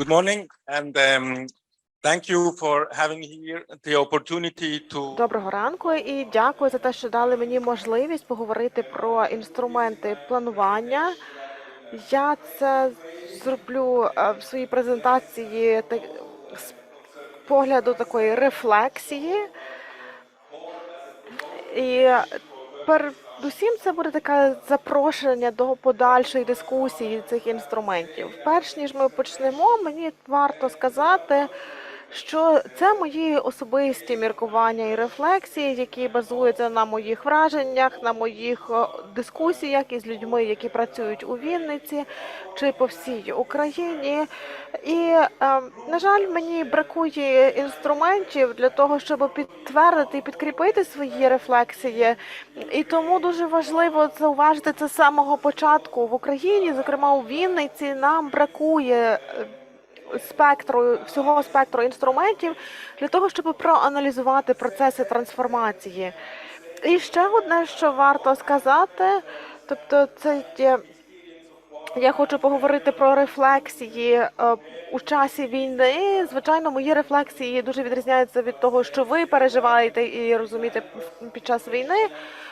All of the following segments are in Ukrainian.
Good morning, and um, thank you for having here the opportunity to Доброго ранку і дякую за те, що дали мені можливість поговорити про інструменти планування. Я це зроблю е, в своїй презентації так, з погляду такої рефлексії. І передусім це буде таке запрошення до подальшої дискусії цих інструментів. Перш ніж ми почнемо, мені варто сказати, що це мої особисті міркування і рефлексії, які базуються на моїх враженнях, на моїх е, дискусіях із людьми, які працюють у Вінниці чи по всій Україні. І, е, на жаль, мені бракує інструментів для того, щоб підтвердити і підкріпити свої рефлексії. І тому дуже важливо зауважити це з самого початку в Україні, зокрема у Вінниці, нам бракує. Спектру всього спектру інструментів для того, щоб проаналізувати процеси трансформації. І ще одне, що варто сказати, тобто це є. Я хочу поговорити про рефлексії е, у часі війни. Звичайно, мої рефлексії дуже відрізняються від того, що ви переживаєте і розумієте під час війни.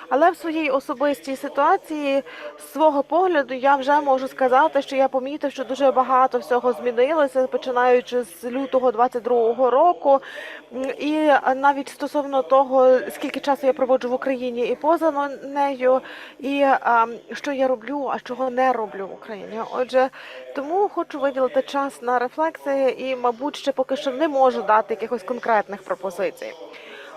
Але в своїй особистій ситуації з свого погляду я вже можу сказати, що я помітив, що дуже багато всього змінилося, починаючи з лютого 22-го року. І навіть стосовно того, скільки часу я проводжу в Україні і поза нею, і а, що я роблю, а чого не роблю в Україні. Отже, тому хочу виділити час на рефлексії і, мабуть, ще поки що не можу дати якихось конкретних пропозицій.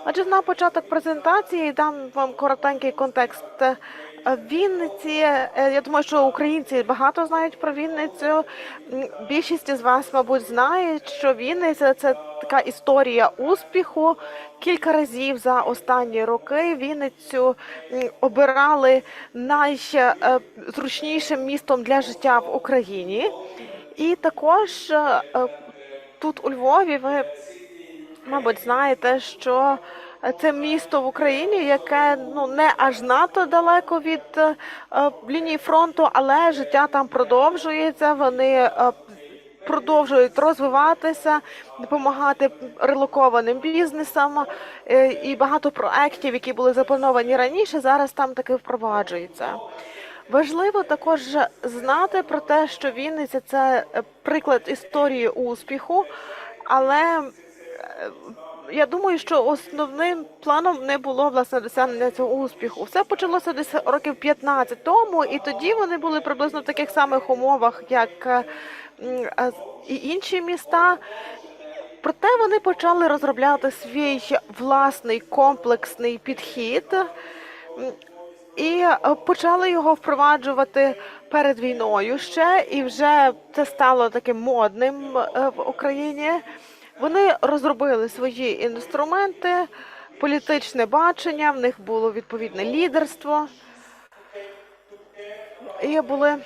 Отже, на початок презентації дам вам коротенький контекст е, Вінниці. Е, Я думаю, що українці багато знають про Вінницю. Більшість з вас, мабуть, знають, що Вінниця це така історія успіху. Кілька разів за останні роки Вінницю обирали найзручнішим містом для життя в Україні. І також е, е, тут у Львові ви Мабуть, знаєте, що це місто в Україні, яке ну не аж надто далеко від е, лінії фронту, але життя там продовжується. Вони е, продовжують розвиватися, допомагати релокованим бізнесам е, і багато проєктів, які були заплановані раніше, зараз там таки впроваджуються. Важливо також знати про те, що Вінниця це е, приклад історії успіху, але я думаю, що основним планом не було власне досягнення цього успіху. Все почалося десь років 15 тому, і тоді вони були приблизно в таких самих умовах, як е, і інші міста. Проте вони почали розробляти свій власний комплексний підхід. І е, почали його впроваджувати перед війною ще, і вже це стало таким модним е, в Україні. Вони розробили свої інструменти, політичне бачення, в них було відповідне лідерство. І були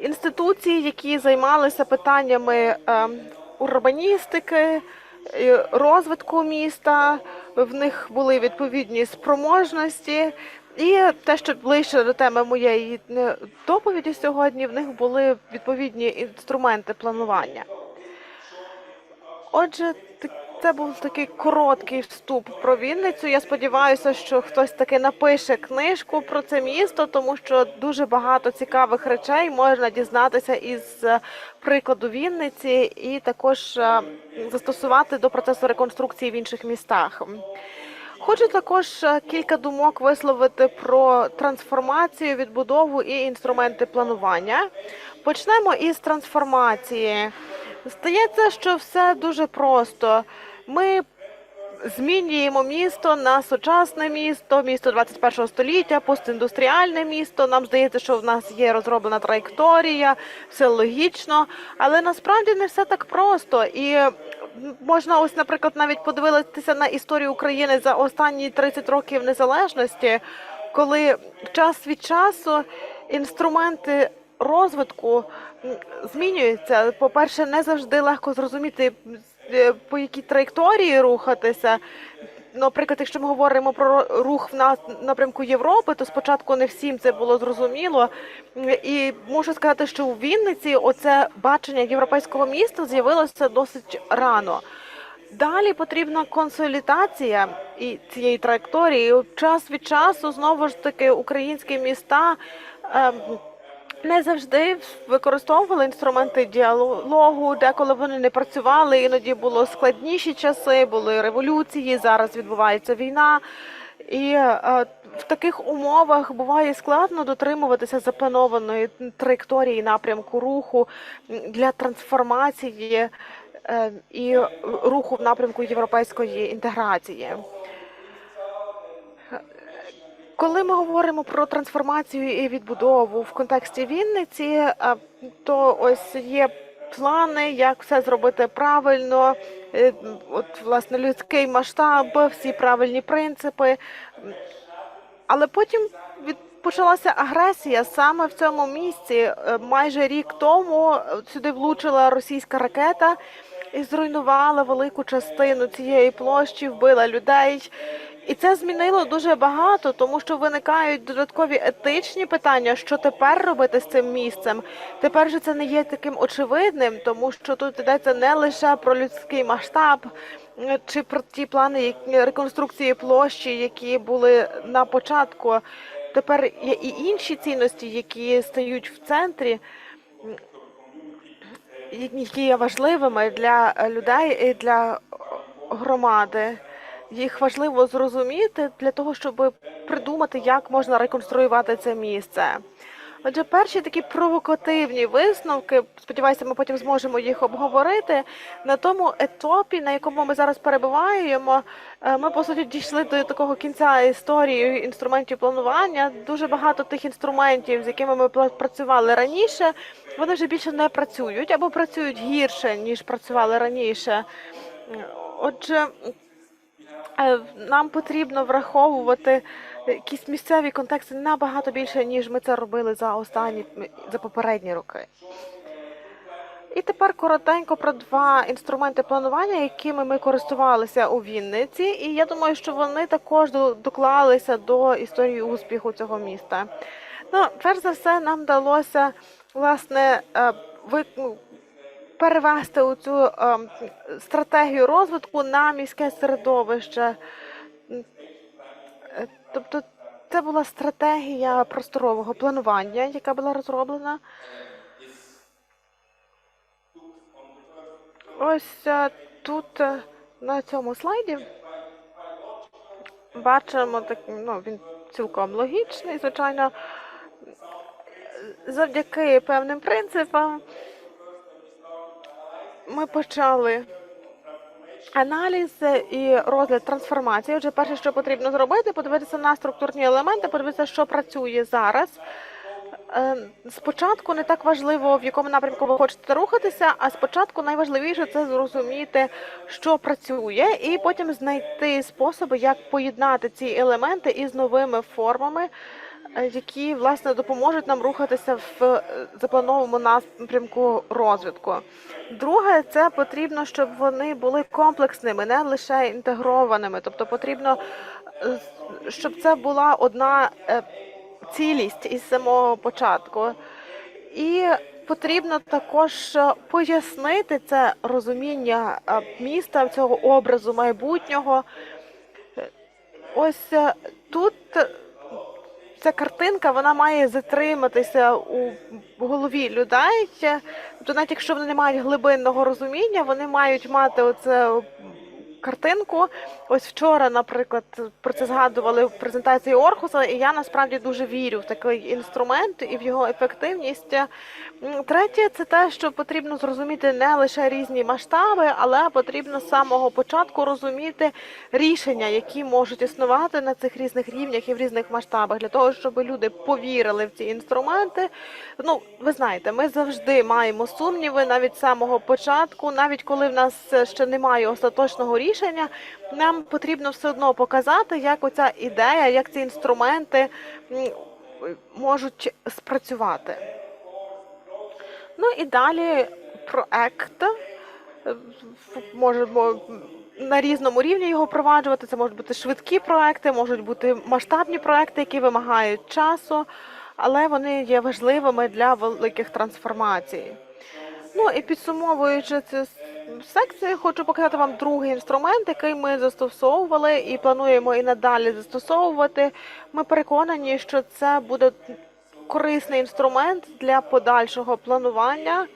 інституції, які займалися питаннями е, урбаністики, розвитку міста. В них були відповідні спроможності. І те, що ближче до теми моєї е, доповіді сьогодні, в них були відповідні інструменти планування. Отже, це був такий короткий вступ про Вінницю. Я сподіваюся, що хтось таки напише книжку про це місто, тому що дуже багато цікавих речей можна дізнатися із е, прикладу Вінниці і також е, застосувати до процесу реконструкції в інших містах. Хочу також е, кілька думок висловити про трансформацію, відбудову і інструменти планування. Почнемо із трансформації. Здається, що все дуже просто. Ми змінюємо місто на сучасне місто, місто 21 століття, постіндустріальне місто. Нам здається, що в нас є розроблена траєкторія, все логічно, але насправді не все так просто. І можна ось, наприклад, навіть подивитися на історію України за останні 30 років незалежності, коли час від часу інструменти розвитку м, змінюються. По-перше, не завжди легко зрозуміти, е, по якій траєкторії рухатися. наприклад, якщо ми говоримо про рух в напрямку Європи, то спочатку не всім це було зрозуміло. І можу сказати, що у Вінниці оце бачення європейського міста з'явилося досить рано. Далі потрібна консолідація і цієї траєкторії. Час від часу знову ж таки українські міста. ем, не завжди використовували інструменти діалогу, деколи вони не працювали, іноді було складніші часи, були революції, зараз відбувається війна. І е, в таких умовах буває складно дотримуватися запланованої траєкторії напрямку руху для трансформації е, і руху в напрямку європейської інтеграції. Коли ми говоримо про трансформацію і відбудову в контексті Вінниці, то ось є плани, як все зробити правильно, е, от власне людський масштаб, всі правильні принципи. Але потім від почалася агресія саме в цьому місці. Е, Майже рік тому е, сюди влучила російська ракета і зруйнувала велику частину цієї площі, вбила людей. І це змінило дуже багато, тому що виникають додаткові етичні питання, що тепер робити з цим місцем. Тепер же це не є таким очевидним, тому що тут йдеться не лише про людський масштаб е, чи про ті плани реконструкції площі, які були на початку. Тепер є і інші цінності, які стають в центрі, які є важливими для людей і для громади. Їх важливо зрозуміти для того, щоб придумати, як можна реконструювати це місце. Отже, перші такі провокативні висновки, сподіваюся, ми потім зможемо їх обговорити. На тому етапі, на якому ми зараз перебуваємо, е, ми по суті дійшли до такого кінця історії інструментів планування. Дуже багато тих інструментів, з якими ми працювали раніше, вони вже більше не працюють або працюють гірше ніж працювали раніше. Отже, Нам потрібно враховувати якісь місцеві контексти набагато більше, ніж ми це робили за останні за попередні роки. І тепер коротенько про два інструменти планування, якими ми користувалися у Вінниці, і я думаю, що вони також доклалися до історії успіху цього міста. Ну, перш за все, нам вдалося власне е, ви, ну, перевести у цю ем, стратегію розвитку на міське середовище. Е, Тобто це була стратегія просторового планування, яка була розроблена. Ось е, тут е, на цьому слайді бачимо так, ну, він цілком логічний, звичайно, завдяки певним принципам ми почали аналіз і розгляд трансформації. Отже, перше, що потрібно зробити, подивитися на структурні елементи, подивитися, що працює зараз. Е, Спочатку не так важливо, в якому напрямку ви хочете рухатися, а спочатку найважливіше це зрозуміти, що працює, і потім знайти способи, як поєднати ці елементи із новими формами, які власне допоможуть нам рухатися в е, запланованому напрямку розвитку. Друге, це потрібно, щоб вони були комплексними, не лише інтегрованими. Тобто потрібно, е, щоб це була одна е, цілість із самого початку. І потрібно також е, пояснити це розуміння е, міста, цього образу майбутнього. Е, Ось е, тут е, ця картинка вона має затриматися у голові людей. Тобто, навіть якщо вони не мають глибинного розуміння, вони мають мати оце картинку. Ось вчора, наприклад, про це згадували в презентації Орхуса, і я насправді дуже вірю в такий інструмент і в його ефективність. Третє, це те, що потрібно зрозуміти не лише різні масштаби, але потрібно з самого початку розуміти рішення, які можуть існувати на цих різних рівнях і в різних масштабах, для того, щоб люди повірили в ці інструменти. Ну, ви знаєте, ми завжди маємо сумніви навіть з самого початку, навіть коли в нас ще немає остаточного рішення, нам потрібно все одно показати, як оця ідея, як ці інструменти можуть спрацювати. Ну і далі проект. можемо на різному рівні його впроваджувати. Це можуть бути швидкі проекти, можуть бути масштабні проекти, які вимагають часу, але вони є важливими для великих трансформацій. Ну і підсумовуючи цю с- секцію, хочу показати вам другий інструмент, який ми застосовували і плануємо і надалі застосовувати. Ми переконані, що це буде корисний інструмент для подальшого планування.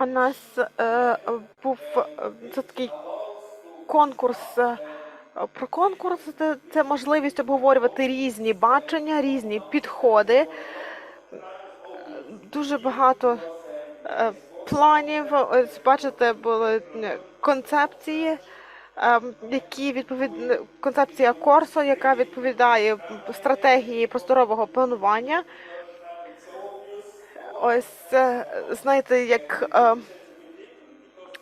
У нас е, був е, це такий конкурс. е, Про конкурс це, це можливість обговорювати різні бачення, різні підходи. Дуже багато е, планів. Ось бачите, були концепції, е, які відповід... концепція Корсо, яка відповідає стратегії просторового планування. Ось е, знаєте, як е,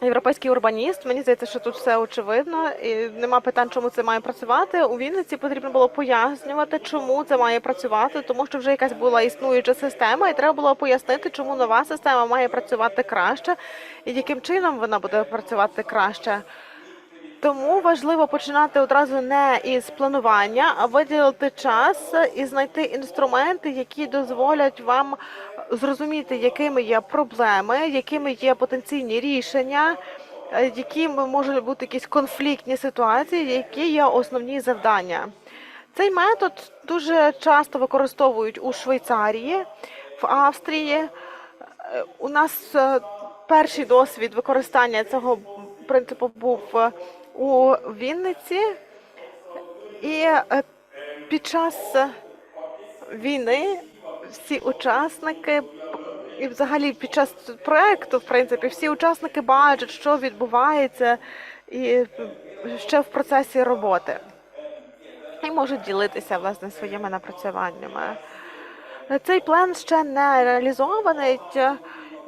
європейський урбаніст, мені здається, що тут все очевидно, і нема питань, чому це має працювати. У Вінниці потрібно було пояснювати, чому це має працювати, тому що вже якась була існуюча система, і треба було пояснити, чому нова система має працювати краще, і яким чином вона буде працювати краще. Тому важливо починати одразу не із планування, а виділити час і знайти інструменти, які дозволять вам зрозуміти, якими є проблеми, якими є потенційні рішення, е, якими можуть бути якісь конфліктні ситуації, які є основні завдання. Цей метод дуже часто використовують у Швейцарії, в Австрії. Е, У нас е, перший досвід використання цього принципу був у Вінниці, і під час війни всі учасники і взагалі під час проекту, в принципі, всі учасники бачать, що відбувається і ще в процесі роботи. І можуть ділитися власне своїми напрацюваннями. Цей план ще не реалізований.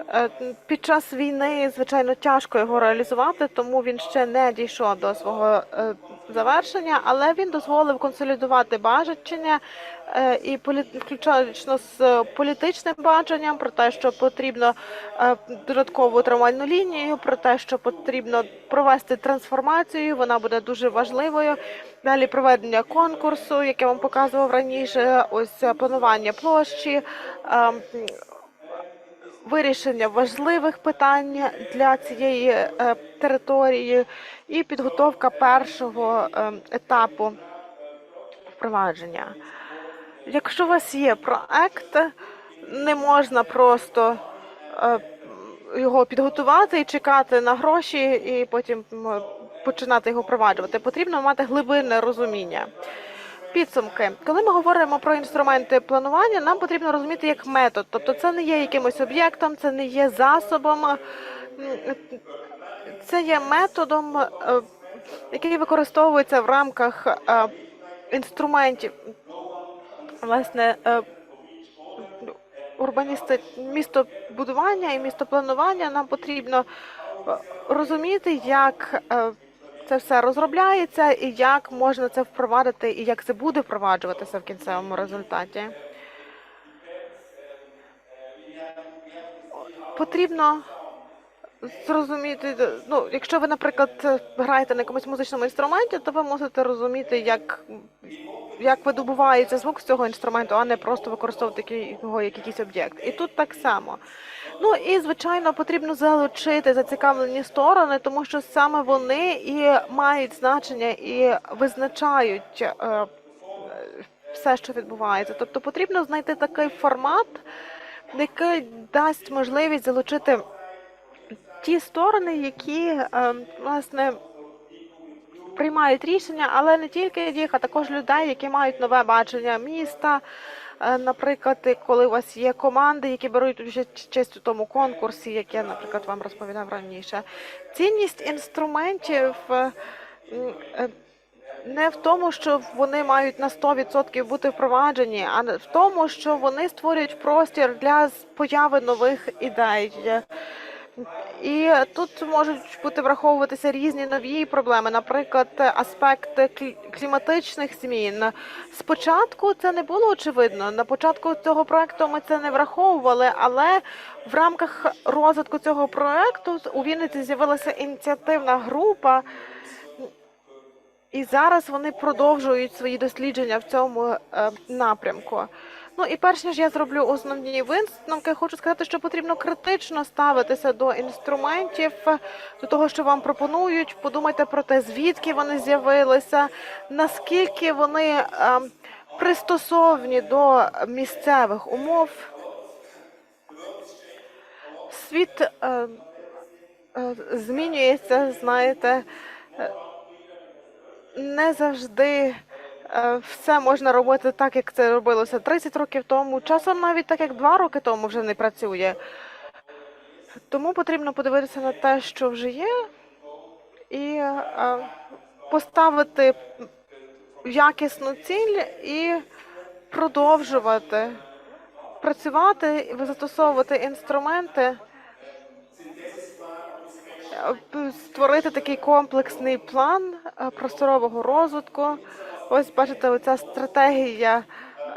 Е, Під час війни, звичайно, тяжко його реалізувати, тому він ще не дійшов до свого е, завершення, але він дозволив консолідувати бачення е, і включаючи з політичним баченням про те, що потрібно додаткову тримальну лінію, про те, що потрібно провести трансформацію. Вона буде дуже важливою. Далі проведення конкурсу, яке я вам показував раніше. Ось планування площі. Вирішення важливих питань для цієї е, території і підготовка першого е, етапу впровадження. Якщо у вас є проект, не можна просто е, його підготувати і чекати на гроші, і потім починати його впроваджувати. Потрібно мати глибинне розуміння. Підсумки, коли ми говоримо про інструменти планування, нам потрібно розуміти як метод. Тобто, це не є якимось об'єктом, це не є засобом, це є методом, е, який використовується в рамках е, інструментів власне е, урбаністи містобудування і містопланування. Нам потрібно розуміти, як це все розробляється і як можна це впровадити, і як це буде впроваджуватися в кінцевому результаті. Потрібно зрозуміти, ну, якщо ви, наприклад, граєте на якомусь музичному інструменті, то ви мусите розуміти, як, як видобувається звук з цього інструменту, а не просто використовувати його як якийсь об'єкт. І тут так само. Ну і звичайно потрібно залучити зацікавлені сторони, тому що саме вони і мають значення і визначають е, все, що відбувається. Тобто потрібно знайти такий формат, який дасть можливість залучити ті сторони, які е, власне приймають рішення, але не тільки їх, а також людей, які мають нове бачення міста. Е, Наприклад, коли у вас є команди, які беруть участь у тому конкурсі, як я, наприклад, вам розповідав раніше. Цінність інструментів е, не в тому, що вони мають на 100% бути впроваджені, а в тому, що вони створюють простір для появи нових ідей. І тут можуть бути враховуватися різні нові проблеми, наприклад, аспекти клі- кліматичних змін. Спочатку це не було очевидно. На початку цього проекту ми це не враховували, але в рамках розвитку цього проекту у Вінниці з'явилася ініціативна група, і зараз вони продовжують свої дослідження в цьому е, напрямку. Ну і перш ніж я зроблю основні висновки, хочу сказати, що потрібно критично ставитися до інструментів, до того, що вам пропонують. Подумайте про те, звідки вони з'явилися, наскільки вони е, пристосовані до місцевих умов. Світ е, е, змінюється, знаєте, е, не завжди все можна робити так, як це робилося 30 років тому. Часом навіть так, як 2 роки тому вже не працює. Тому потрібно подивитися на те, що вже є, і е, поставити якісну ціль і продовжувати працювати застосовувати інструменти, е, створити такий комплексний план е, просторового розвитку. Ось бачите, оця стратегія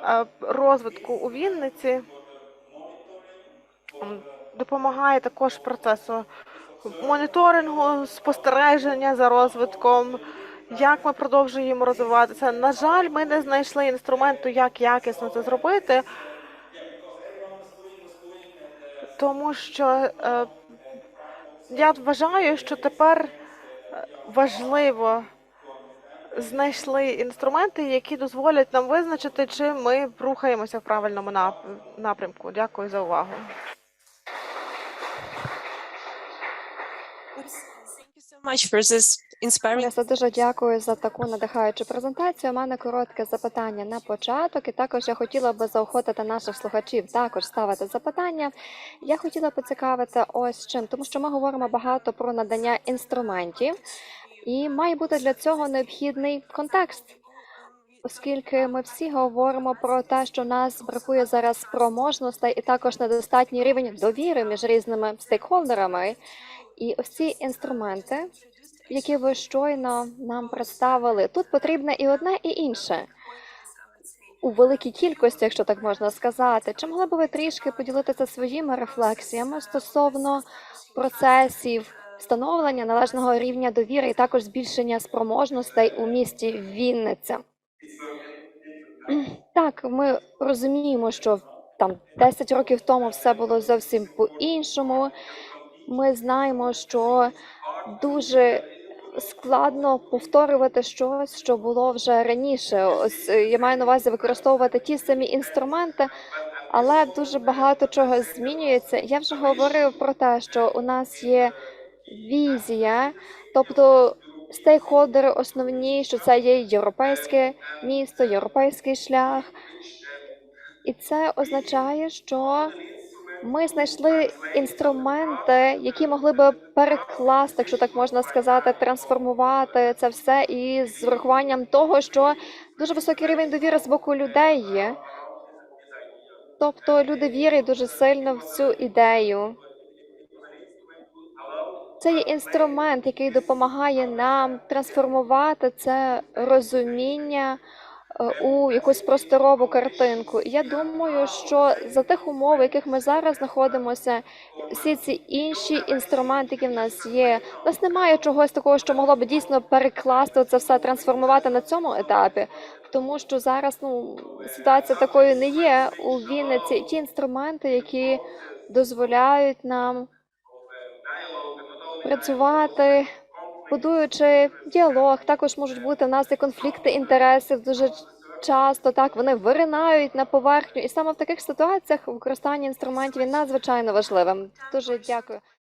е, розвитку у Вінниці допомагає також процесу моніторингу, спостереження за розвитком. Як ми продовжуємо розвиватися? На жаль, ми не знайшли інструменту, як якісно це зробити, тому що е, я вважаю, що тепер важливо знайшли інструменти, які дозволять нам визначити, чи ми рухаємося в правильному нап- напрямку. Дякую за увагу. Леся, дуже дякую за таку надихаючу презентацію. У мене коротке запитання на початок, і також я хотіла би заохотити наших слухачів також ставити запитання. Я хотіла поцікавити ось чим, тому що ми говоримо багато про надання інструментів, і має бути для цього необхідний контекст. Оскільки ми всі говоримо про те, що нас бракує зараз спроможностей і також недостатній рівень довіри між різними стейкхолдерами. І ось ці інструменти, які ви щойно нам представили, тут потрібне і одне, і інше. У великій кількості, якщо так можна сказати, чи могли б ви трішки поділитися своїми рефлексіями стосовно процесів встановлення належного рівня довіри і також збільшення спроможностей у місті Вінниця? Так, ми розуміємо, що там 10 років тому все було зовсім по-іншому. Ми знаємо, що дуже складно повторювати щось, що було вже раніше. Ось е, я маю на увазі використовувати ті самі інструменти, але дуже багато чого змінюється. Я вже говорив про те, що у нас є візія, тобто стейкхолдери основні, що це є європейське місто, європейський шлях. І це означає, що ми знайшли інструменти, які могли би перекласти, якщо так можна сказати, трансформувати це все і з врахуванням того, що дуже високий рівень довіри з боку людей є. Тобто люди вірять дуже сильно в цю ідею. Це є інструмент, який допомагає нам трансформувати це розуміння е, у якусь просторову картинку. Я думаю, що за тих умов, в яких ми зараз знаходимося, всі ці інші інструменти, які в нас є, у нас немає чогось такого, що могло б дійсно перекласти це все, трансформувати на цьому етапі. Тому що зараз ну ситуація такою не є у Вінниці. Ті інструменти, які дозволяють нам працювати, будуючи діалог. Також можуть бути в нас і конфлікти інтересів дуже часто. Так вони виринають на поверхню, і саме в таких ситуаціях використання інструментів надзвичайно важливим. Дуже дякую.